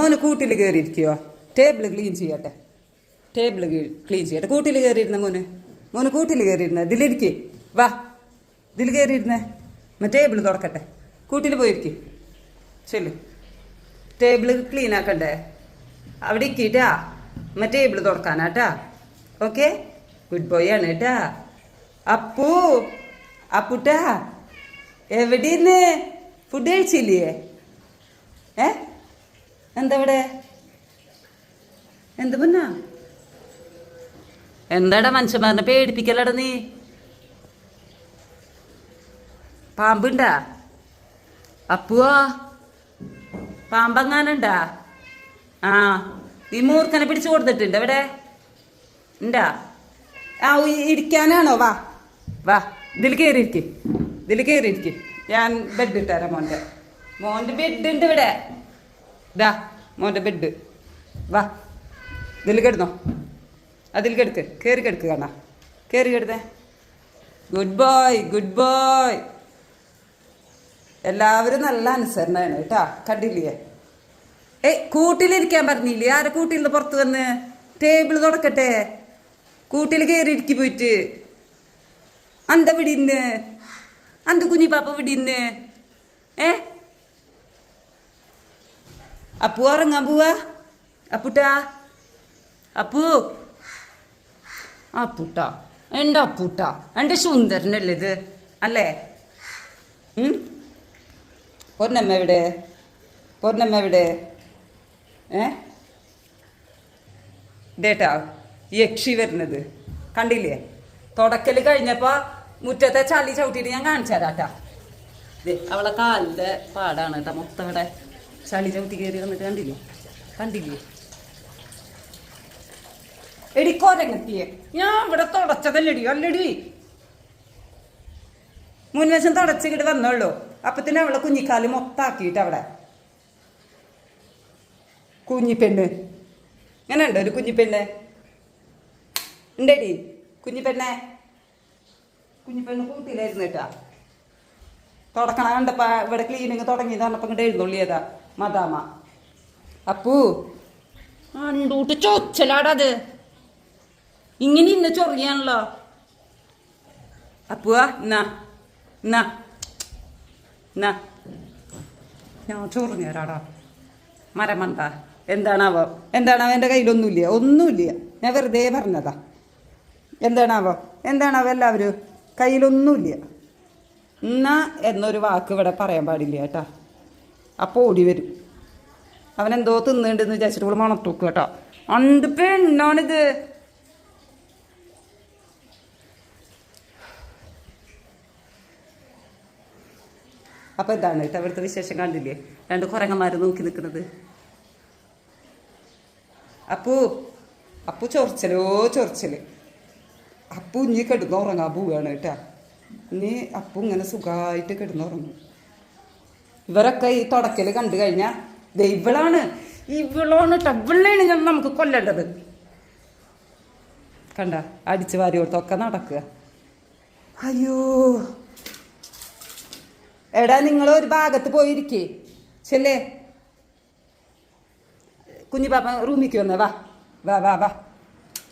മോന് കൂട്ടിൽ കയറിയിരിക്കുവോ ടേബിൾ ക്ലീൻ ചെയ്യട്ടെ. ടേബിൾ ക്ലീൻ ചെയ്യട്ടെ. കൂട്ടിൽ കയറിയിരുന്ന മോന്. മോന് കൂട്ടിൽ കയറിയിരുന്ന ഇതിലിരിക്കേ വാ. ഇതിൽ കയറിയിരുന്നേ മ ടേബിൾ തുറക്കട്ടെ. കൂട്ടിൽ പോയിരിക്കും. ചെല്ലു. ടേബിൾ ക്ലീൻ ആക്കണ്ടേ? അവിടെ ഇരിക്കട്ടാ. മറ്റേ ടേബിൾ തുറക്കാനാട്ടാ. ഓക്കെ? ഗുഡ് ബോയ് ആണ് കേട്ടാ. അപ്പു. അപ്പുട്ടാ. എവിടെന്ന്? ഫുഡ് കഴിച്ചില്ലേ? ഏ? എന്താ ഇവിടെ എന്ത് പൊന്നാ? എന്താടാ മനുഷ്യന്മാരനെ പേടിപ്പിക്കലട നീ? പാമ്പുണ്ടാ? അപ്പുവോ? പാമ്പങ്ങാനുണ്ടാ? ആ ഈ മൂർഖനെ പിടിച്ചു കൊടുത്തിട്ടുണ്ട്. എവിടെ? ഉണ്ടാ? ആ ഇരിക്കാനാണോ? വാ. വാ ഇതിൽ കയറിയിരിക്കും ഇതിൽ കയറിയിരിക്കും ഞാൻ ബെഡ് ഇട്ടുതരാം മോന്റെ. മോന്റെ ബെഡ് ഉണ്ട് ഇവിടെ. ഇതാ മോന്റെ ബെഡ് വാ. ഇതിൽ കിടന്നോ. അതിൽ കിടക്ക്. കയറി കിടക്ക് കാണാ. കയറി കിടന്നേ. ഗുഡ് ബോയ് ഗുഡ് ബോയ് എല്ലാവരും നല്ല അനുസരണയാണ് കേട്ടാ. കണ്ടില്ലേ? ഏയ് കൂട്ടിലിരിക്കാൻ പറഞ്ഞില്ലേ? ആരെ കൂട്ടിൽ നിന്ന് പുറത്ത് വന്ന്? ടേബിൾ തുടക്കട്ടെ കൂട്ടിൽ കയറി ഇരിക്കി പോയിട്ട്. അന്ത വിടിന്ന്? അന്ത കുഞ്ഞി പാപ്പ വിടിന്ന്? ഏ? അപ്പു ഉറങ്ങാൻ പോവാ അപ്പുട്ടാ അപ്പു അപ്പുട്ടാ എന്റെ അപ്പുട്ടാ എന്റെ സുന്ദരനല്ലേ ഇത് അല്ലേ? പൊന്നമ്മ എവിടെ പൊന്നമ്മ എവിടെ ഏ ഇതേട്ടാ യക്ഷി വരുന്നത് കണ്ടില്ലേ തുടക്കൽ കഴിഞ്ഞപ്പോൾ മുറ്റത്തെ ചളി ചവിട്ടിയിട്ട് ഞാൻ കാണിച്ചു തരാട്ടാ അവളെ കാലിന്റെ പാടാണ് കേട്ടോ മൊത്തം ചളി ചവിട്ടി കയറി വന്നിട്ട് കണ്ടില്ലേ? കണ്ടില്ലേ? എടി രംഗത്തിയെ ഞാൻ ഇവിടെ തുടച്ചതല്ലടി അല്ലടി. മുൻവശം തുടച്ചിട്ട് വന്നോളൂ. അപ്പത്തിന് അവളെ കുഞ്ഞിക്കാൽ മൊത്താക്കിയിട്ട് അവിടെ. കുഞ്ഞിപ്പെണ്ണ്. ഇങ്ങനെ ഉണ്ടോ ഒരു കുഞ്ഞിപ്പെണ്ണ്? ഉണ്ടേടി. കുഞ്ഞിപ്പെണ്ണെ. കുഞ്ഞിപ്പെണ്ണ് കൂട്ടിയിലായിരുന്നു കേട്ടാ. തുടക്കണ കണ്ടപ്പോ ഇവിടെ ക്ലീനിങ് തുടങ്ങിയത് പറഞ്ഞപ്പോ ഇങ്ങോട്ട് എഴുന്നള്ളിയതാ. മദാമ. അപ്പൂ. അണ്ടൂട്ട് ചൊച്ചലാടത് ഇങ്ങനെ ഇന്ന് ചൊറിയാണല്ലോ. അപ്പുവാ എന്നാ എന്നാ എന്നാ ഞാൻ ചൊറിഞ്ഞരാടാ മരമണ്ട എന്താണാവോ? എന്താണാവോ? എന്റെ കയ്യിലൊന്നുമില്ല. ഒന്നുമില്ല. ഞാൻ വെറുതെ പറഞ്ഞതാ. എന്താണാവോ? എന്താണാവോ എല്ലാവരും? കയ്യിലൊന്നുമില്ല. എന്നാ എന്നൊരു വാക്ക് ഇവിടെ പറയാൻ പാടില്ല കേട്ടാ. അപ്പോൾ ഓടി വരും. അവനെന്തോ തിന്നുണ്ടെന്ന് വിചാരിച്ചിട്ട് ഇവിടെ മണത്തൂക്ക് കേട്ടോ. അണ്ട് പെണ്ണാണിത്. അപ്പോൾ ഇതാണ് കേട്ടോ അവിടുത്തെ വിശേഷം കണ്ടില്ലേ? രണ്ട് കുരങ്ങന്മാർ നോക്കി നിൽക്കുന്നത്. അപ്പു അപ്പു ചൊറിച്ചലോ ചൊറിച്ചൽ. അപ്പു ഇനി കിടന്നുറങ്ങാൻ പോവുകയാണ് കേട്ടാ. ഇനി അപ്പു ഇങ്ങനെ സുഖമായിട്ട് കിടന്നുറങ്ങും. ഇവരൊക്കെ ഈ തുടക്കൽ കണ്ടു കഴിഞ്ഞാൽ ദേ ഇവളാണ്. കേട്ടോ ഞാൻ നമുക്ക് കൊല്ലേണ്ടത്. കണ്ട അടിച്ചു വാരി കൊടുത്തൊക്കെ നടക്കുക. അയ്യോ. എടാ നിങ്ങൾ ഒരു ഭാഗത്ത് പോയിരിക്കേ. ചെല്ലേ? കുഞ്ഞു പാപ്പ റൂമിക്ക് വന്നേ. വാ വാ വാ വാ.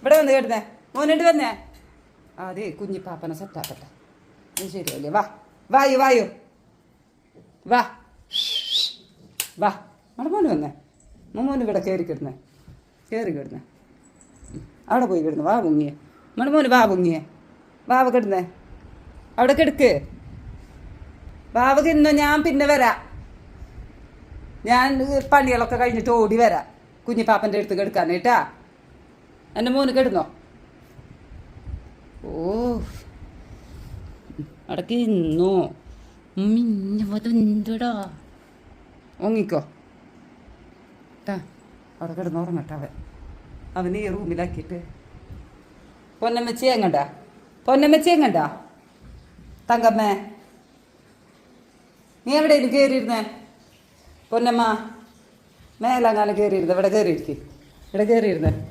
ഇവിടെ വന്ന് കേട്ടുന്നേ മോനുണ്ട് വന്നേ? അതെ കുഞ്ഞിപ്പാപ്പനെ സെറ്റാക്കട്ടെ ശരിയല്ലേ. വാ വായു വായു. വാ. വാ നമ്മുടെ മോന് വന്നേ. മോന് ഇവിടെ കയറി കിടന്നേ. കയറി കിടന്നേ. അവിടെ പോയി കിടന്നു. വാ പൊങ്ങിയെ. നമ്മുടെ മോന് വാ പൊങ്ങിയെ. വാവ കിടന്നേ. അവിടെ കിടക്ക്. വാവ കിടന്നോ ഞാൻ പിന്നെ വരാം. ഞാൻ പണികളൊക്കെ കഴിഞ്ഞിട്ട് ഓടി വരാം. കുഞ്ഞിപ്പാപ്പന്റെ അടുത്ത് കിടക്കാൻ കേട്ടാ? എന്റെ മോന് കിടന്നോ? ഓ. അടക്ക് ഇന്നോ? മിന്നവതെന്തടാ ഒങ്ങിക്കോ ട്ടാ അവിടെ കിടന്ന് ഉറങ്ങട്ടെ അവൻ. അവന് ഈ റൂമിലാക്കിയിട്ട്. പൊന്നമ്മച്ചി എങ്ങണ്ട? പൊന്നമ്മച്ചി എങ്ങണ്ട? തങ്കമ്മേ. നീ എവിടെ എവിടെയും കയറിയിരുന്നേ? പൊന്നമ്മ മേലങ്ങാലം കയറിയിരുന്നത് ഇവിടെ കയറിയിരിക്കും. ഇവിടെ കയറിയിരുന്നേ.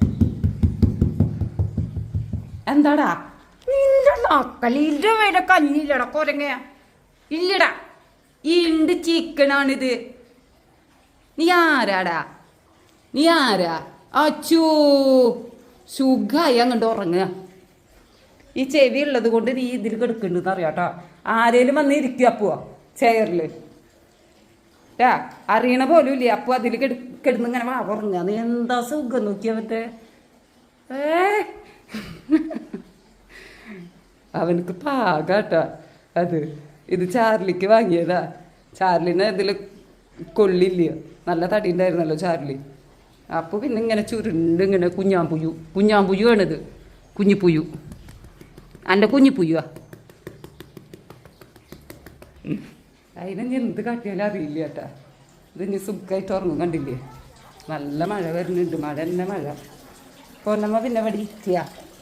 എന്താടാ? ഇല്ലടാ കല്ലിന്റെ വില കൊരങ്ങയാ. ഇല്ലടാ ഈ ഉണ്ട് ചിക്കനാണിത് നീ ആരാടാ? നീ ആരാ? അച്ചൂ സുഖായി അങ്ങോട്ട് ഉറങ്ങുക ഈ ചെവി ഉള്ളത് കൊണ്ട് നീ ഇതിൽ കിടക്കുന്നുണ്ടെന്ന് അറിയാട്ടോ ആരേലും വന്ന് ഇരിക്കുക അപ്പോ ചെയറിൽ ടാ അറിയണ പോലും ഇല്ലേ. അപ്പു അതിൽ കിട കിടന്ന് ഇങ്ങനെ വാ ഉറങ്ങുക നീ എന്താ സുഖം നോക്കിയാ മറ്റേ ഏ? അവനക്ക് പാകാട്ടാ. അത് ഇത് ചാർലിക്ക് വാങ്ങിയതാ. ചാർലിനെ ഇതിൽ കൊള്ളില്ല. നല്ല തടി ഉണ്ടായിരുന്നല്ലോ ചാർലി. അപ്പോൾ പിന്നെ ഇങ്ങനെ ചുരുണ്ട് ഇങ്ങനെ കുഞ്ഞാമ്പുയു കുഞ്ഞാമ്പുയു ആണിത്. കുഞ്ഞിപ്പുയു എന്റെ കുഞ്ഞിപ്പുയുവാ അതിനെ എന്ത് കാട്ടിയാലും അറിയില്ല കേട്ടാ. ഇത് ഇനി സുഖമായിട്ട് ഉറങ്ങും കണ്ടില്ലേ? നല്ല മഴ വരുന്നുണ്ട്. മഴ തന്നെ മഴ. പൊന്നമ്മ പിന്നെ ഇവിടെ ഇരിക്കുക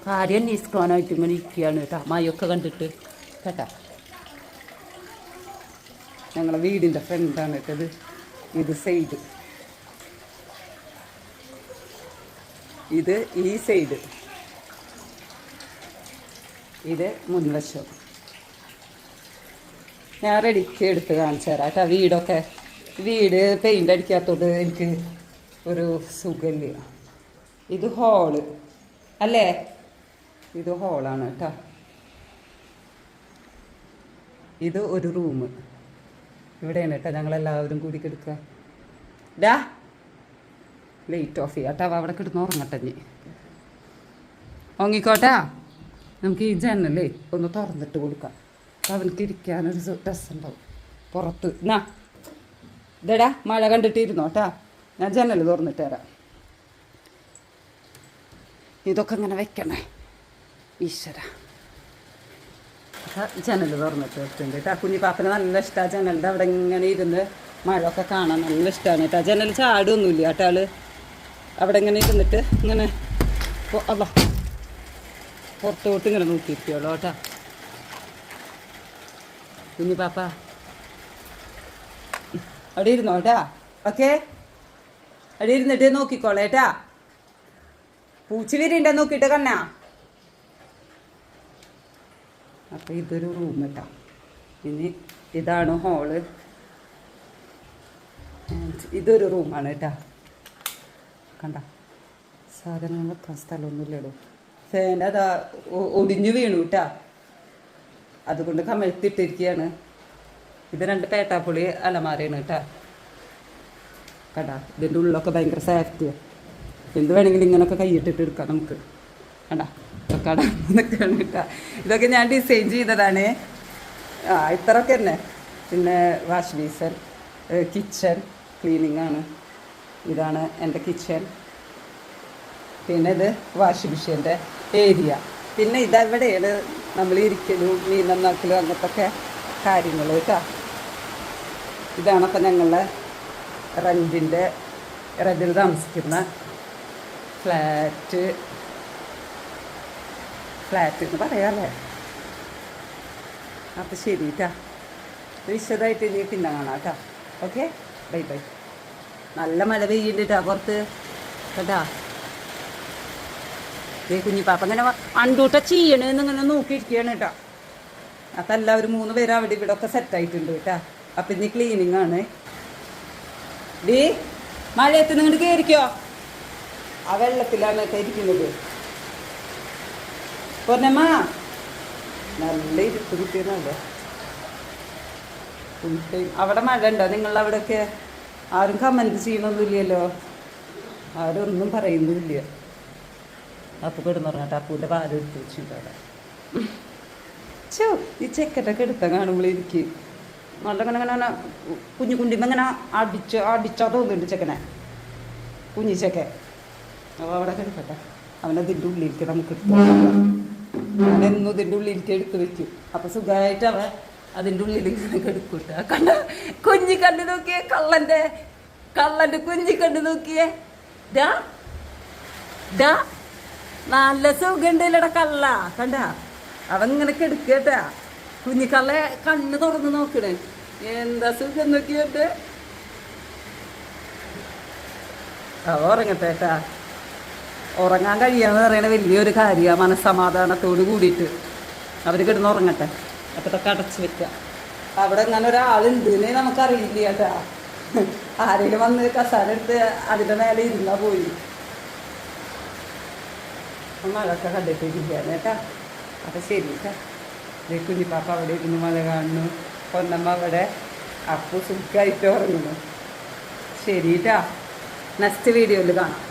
കാര്യം അന്വേഷിക്കാനായിട്ട് ഇങ്ങനെ ഇരിക്കുകയാണ് കേട്ടോ. മഴയൊക്കെ കണ്ടിട്ട് കേട്ടാ. ഞങ്ങളെ വീടിന്റെ ഫ്രണ്ടാണ് കേട്ടത് ഇത് സൈഡ് ഇത് ഈ സൈഡ് ഇത് മുൻവശം. ഞാൻ റെഡിക്ക് എടുത്ത് കാണിച്ചു തരാം കേട്ടോ വീടൊക്കെ. വീട് പെയിന്റ് അടിക്കാത്തത് എനിക്ക് ഒരു സുഖമില്ല. ഇത് ഹോൾ അല്ലേ? ഇത് ഹോളാണ് കേട്ടോ. ഇത് ഒരു റൂം ഇവിടെയാണ് കേട്ടോ ഞങ്ങളെല്ലാവരും കൂടി കിടക്കുക. ഡാ ലൈറ്റ് ഓഫ് ചെയ്യാം. കേട്ടോ അവിടെ കിടന്ന് ഉറങ്ങട്ടെ നീ ഉറങ്ങിക്കോട്ടാ? നമുക്ക് ഈ ജനലേ ഒന്ന് തുറന്നിട്ട് കൊടുക്കാം. അപ്പം അവനക്ക് ഇരിക്കാനൊരു രസമുണ്ടാവും. പുറത്ത്. എന്നാ ഇതെടാ മഴ കണ്ടിട്ടിരുന്നോ? കേട്ടാ. ഞാൻ ജനൽ തുറന്നിട്ട് തരാം. ഇതൊക്കെ ഇങ്ങനെ വെക്കണേ. ഈശ്വര. ജനൽ തുറന്നിട്ട് വെച്ചിട്ടുണ്ട് കേട്ടോ. കുഞ്ഞി പാപ്പന് നല്ല ഇഷ്ടമാണ് ജനലിന്റെ അവിടെ ഇങ്ങനെ ഇരുന്ന് മഴയൊക്കെ കാണാൻ നല്ല ഇഷ്ടമാണ് കേട്ടോ. ജനൽ ചാടൊന്നുമില്ല കേട്ടോ ആൾ. അവിടെ ഇങ്ങനെ ഇരുന്നിട്ട് ഇങ്ങനെ അല്ല പുറത്തോട്ട് ഇങ്ങനെ നോക്കിയിരിക്കുള്ളൂ കേട്ടോ. കുഞ്ഞി പാപ്പ. അവിടെ ഇരുന്നോ കേട്ടാ? ഓക്കെ. അവിടെ ഇരുന്നിട്ട് നോക്കിക്കോളേട്ടാ പൂച്ച വിരിണ്ട നോക്കിയിട്ട് കണ്ണാ? അപ്പം ഇതൊരു റൂം കേട്ടോ ഇനി ഇതാണ് ഹോൾ ഇതൊരു റൂമാണ് കേട്ടോ കണ്ട. സാധനങ്ങൾ വെക്കാൻ സ്ഥലമൊന്നുമില്ലല്ലോ ഫാൻ അതാ ഒടിഞ്ഞു വീണു കേട്ടാ അതുകൊണ്ട് കമഴ്ത്തിട്ടിരിക്കുകയാണ് ഇത് രണ്ട് പേട്ടാപ്പുളി അലമാരയാണ് കേട്ടാ കണ്ടാ. ഇതിന്റെ ഉള്ളൊക്കെ ഭയങ്കര സേഫ്റ്റിയാണ് എന്ത് വേണമെങ്കിലും ഇങ്ങനെയൊക്കെ കൈയിട്ടിട്ട് എടുക്കാം നമുക്ക്. കണ്ടാ. കട നിൽക്കുകയാണ് കേട്ടാ. ഇതൊക്കെ ഞാൻ ഡിസൈൻ ചെയ്തതാണ്. ആ ഇത്രയൊക്കെ തന്നെ. പിന്നെ വാഷ് ബേസൻ കിച്ചൺ ക്ലീനിങ് ആണ്. ഇതാണ് എന്റെ കിച്ചൺ പിന്നെ ഇത് വാഷിംഗ് മെഷീന്റെ ഏരിയ പിന്നെ ഇതെവിടെയാണ് നമ്മൾ ഇരിക്കലും മീൻ നന്നാക്കലും അങ്ങനത്തെ കാര്യങ്ങൾ കേട്ടോ. ഇതാണ് അപ്പം ഞങ്ങളുടെ റെന്റിന്റെ റെന്റിൽ താമസിക്കുന്ന ഫ്ലാറ്റ് ഫ്ലാറ്റ് എന്ന് പറയാമല്ലേ അപ്പം ശരി കേട്ടാ വിശദമായിട്ട് ഇനി പിന്നെ കാണാം കേട്ടോ ഓക്കെ? Bye bye. നല്ല മഴ പെയ്യുന്നുണ്ട് കേട്ടോ പുറത്ത്. കേട്ടാ? ദേ കുഞ്ഞി പാപ്പ ഇങ്ങനെ അണ്ടൂട്ട ചെയ്യണമെന്ന് ഇങ്ങനെ നോക്കിയിരിക്കുകയാണ് കേട്ടോ അപ്പം എല്ലാവരും മൂന്ന് പേര് അവിടെ ഇവിടെ ഒക്കെ സെറ്റായിട്ടുണ്ട് കേട്ടാ അപ്പം ഇനി ക്ലീനിങ് ആണ്. ഡീ മഴയത്ത് നിങ്ങൾ കയറിക്കോ ആ വെള്ളത്തിലാണ് കയറിക്കുന്നത് പൊന്നമ്മ നല്ല ഇരുപ്പ് കിട്ടിയതല്ലേ? അവിടെ മഴ ഉണ്ടോ നിങ്ങളുടെ അവിടെയൊക്കെ ആരും കമന്റ് ചെയ്യണമൊന്നുമില്ലല്ലോ ആരും ഒന്നും പറയുന്നുമില്ല. അപ്പു കിടന്നുറങ്ങട്ടെ അപ്പൂന്റെ പാൽ എടുത്ത് വെച്ചിട്ട് ചോ ഈ ചെക്കറ്റൊക്കെ എടുത്ത കാണുമ്പോൾ എനിക്ക് നല്ല ഇങ്ങനെ കുഞ്ഞു കുണ്ടിമ്മ ഇങ്ങനെ അടിച്ച് അടിച്ചാ തോന്നുന്നുണ്ട് ചെക്കനെ. കുഞ്ഞി ചെക്കൻ. അപ്പോൾ അവിടെ കിടക്കട്ടെ അവനതിന്റെ ഉള്ളിലേക്ക് നമുക്ക് എടുത്ത് അവനെന്നും ഇതിന്റെ ഉള്ളിലേക്ക് എടുത്ത് വെക്കും. അപ്പൊ സുഖമായിട്ട് അവൻ അതിന്റെ ഉള്ളിൽ എടുക്കൂട്ട കണ്ട? കുഞ്ഞി കണ്ടു നോക്കിയേ കള്ളന്റെ. കള്ളന്റെ കുഞ്ഞി കണ്ടു നോക്കിയേ. ഡാ ഡാ. നല്ല സുഖണ്ടല്ലട കള്ള. കണ്ട? അവൻ ഇങ്ങനെ കെടുക്കട്ടാ കുഞ്ഞിക്കള്ള കണ്ണ് തുറന്ന് നോക്കണേ. എന്താ സുഖം നോക്കിയിട്ട് അവ ഉറങ്ങട്ടെ കേട്ടാ ഉറങ്ങാൻ കഴിയാന്ന് പറയണ വലിയൊരു കാര്യമാണ് മനസ്സമാധാനത്തോട് കൂടിയിട്ട്. അവർ കിടന്ന് ഉറങ്ങട്ടെ. അപ്പോഴൊക്കെ അടച്ചു വെക്കുക അവിടെ ഇങ്ങനെ ഒരാളുണ്ട് നമുക്കറിയില്ല കേട്ടാ. ആരെങ്കിലും വന്ന് കസാര എടുത്ത് അതിന്റെ മേലെ ഇരുന്നാ പോയി. മഴയൊക്കെ കണ്ടിട്ടിരിക്കുകയാണ് കേട്ടാ. അപ്പം ശരി കേട്ടാ. കുഞ്ഞിപ്പാപ്പ അവിടെ ഇരുന്ന് മഴ കാണുന്നു. പൊന്നമ്മ അവിടെ അപ്പു സുഖമായിട്ട് ഉറങ്ങുന്നു. ശരി കേട്ടാ. നെക്സ്റ്റ് വീഡിയോയിൽ കാണാം.